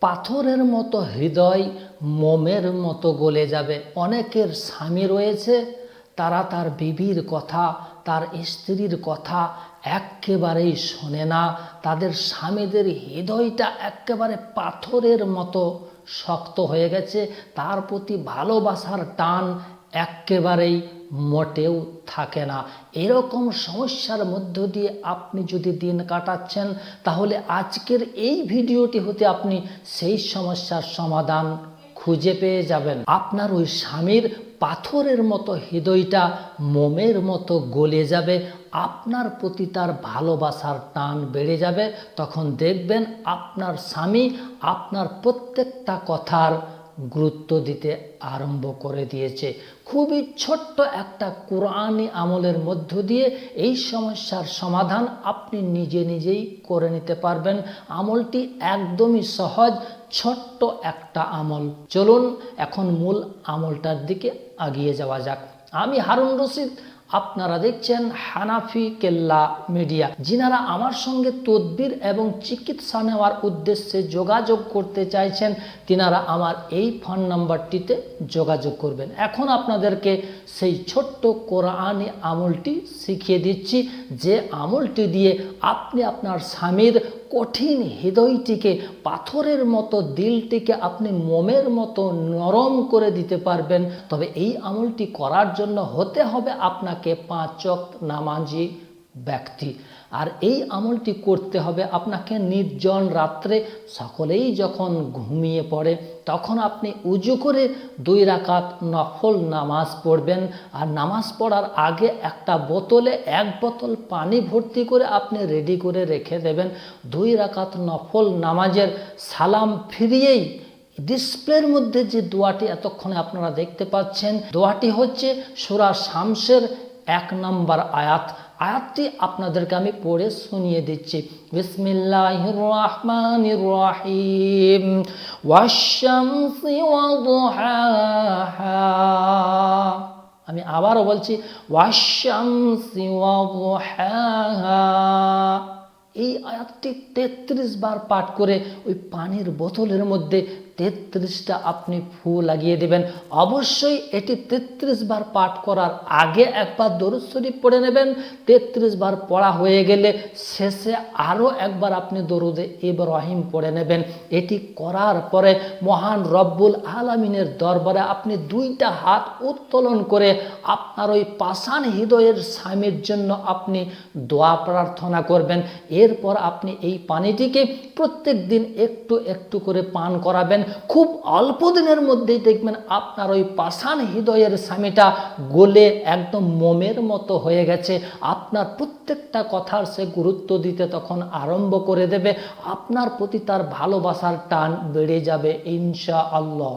পাথরের মতো হৃদয় মোমের মতো গলে যাবে। অনেকের স্বামী রয়েছে, তারা তার বিবির কথা, তার স্ত্রীর কথা একেবারেই শোনে না। তাদের স্বামীদের হৃদয়টা একেবারে পাথরের মতো শক্ত হয়ে গেছে। তার প্রতি ভালোবাসার টান একেবারেই মোটেও থাকে না। এরকম সমস্যার মধ্য দিয়ে আপনি যদি দিন কাটাচ্ছেন, তাহলে আজকের এই ভিডিওটি হতে আপনি সেই সমস্যার সমাধান খুঁজে পেয়ে যাবেন। আপনার ওই স্বামীর পাথরের মতো হৃদয়টা মোমের মতো গলে যাবে, আপনার প্রতি তার ভালোবাসার টান বেড়ে যাবে। তখন দেখবেন আপনার স্বামী আপনার প্রত্যেকটা কথার গুরুত্ব দিতে আরম্ভ করে দিয়েছে। খুবই ছোট্ট একটা কোরআনি আমলের মধ্য দিয়ে এই সমস্যার সমাধান আপনি নিজে নিজেই করে নিতে পারবেন। আমলটি একদমই সহজ, ছোট্ট একটা আমল। চলুন, এখন মূল আমলটার দিকে আগিয়ে যাওয়া যাক। আমি হারুন রশিদ আপনারা দেখছেন হানাফি কেল্লা মিডিয়া। যিনারা আমার সঙ্গে তদবির এবং চিকিৎসা নেওয়ার উদ্দেশ্যে যোগাযোগ করতে চাইছেন, তিনারা আমার এই ফোন নাম্বারটিতে যোগাযোগ করবেন। এখন আপনাদেরকে সেই ছোট্ট কোরআনি আমলটি শিখিয়ে দিচ্ছি। যে আমলটি দিয়ে আপনি আপনার স্বামীর কঠিন হৃদয়টিকে পাথরের মতো, দিলটিকে আপনি মোমের মতো নরম করে দিতে পারবেন। তবে এই আমলটি করার জন্য হতে হবে আপনাকে পাঁচক নামাজি ব্যক্তি। আর এই আমলটি করতে হবে আপনাকে নির্জন রাত্রে। সকলেই যখন ঘুমিয়ে পড়ে, তখন আপনি উজু করে দুই রাকাত নফল নামাজ পড়বেন। আর নামাজ পড়ার আগে একটা বোতলে এক বোতল পানি ভর্তি করে আপনি রেডি করে রেখে দেবেন। দুই রাকাত নফল নামাজের সালাম ফিরিয়েই ডিসপ্লের মধ্যে যে দোয়াটি এতক্ষণে আপনারা দেখতে পাচ্ছেন, দোয়াটি হচ্ছে সুরা শামসের এক নম্বর আয়াত। আয়াতটি আপনাদেরকে আমি পড়ে শুনিয়ে দিচ্ছি। বিসমিল্লাহির রহমানির রহিম ওয়াদুহাহা আমি আবারও বলছি ওয়াদুহাহা এই আয়াতটি তেত্রিশ বার পাঠ করে ওই পানির বোতলের মধ্যে তেত্রিশটা আপনি ফু লাগিয়ে দেবেন। অবশ্যই এটি তেত্রিশ বার পাঠ করার আগে একবার দরুদ শরীফ পড়ে নেবেন। তেত্রিশ বার পড়া হয়ে গেলে শেষে আরও একবার আপনি দরুদে ইব্রাহিম পড়ে নেবেন। এটি করার পরে মহান রব্বুল আলমিনের দরবারে আপনি দুইটা হাত উত্তোলন করে আপনার ওই পাষাণ হৃদয়ের স্বামীর জন্য আপনি দোয়া প্রার্থনা করবেন। এরপর আপনি এই পানিটিকে প্রত্যেক দিন একটু একটু করে পান করাবেন। খুব অল্প দিনের মধ্যেই দেখবেন আপনার ওই পাষাণ হৃদয়ের স্বামীটা গোলে একদম মোমের মতো হয়ে গেছে। আপনার প্রত্যেকটা কথার সে গুরুত্ব দিতে তখন আরম্ভ করে দেবে। আপনার প্রতি তার ভালোবাসার টান বেড়ে যাবে ইনশা আল্লাহ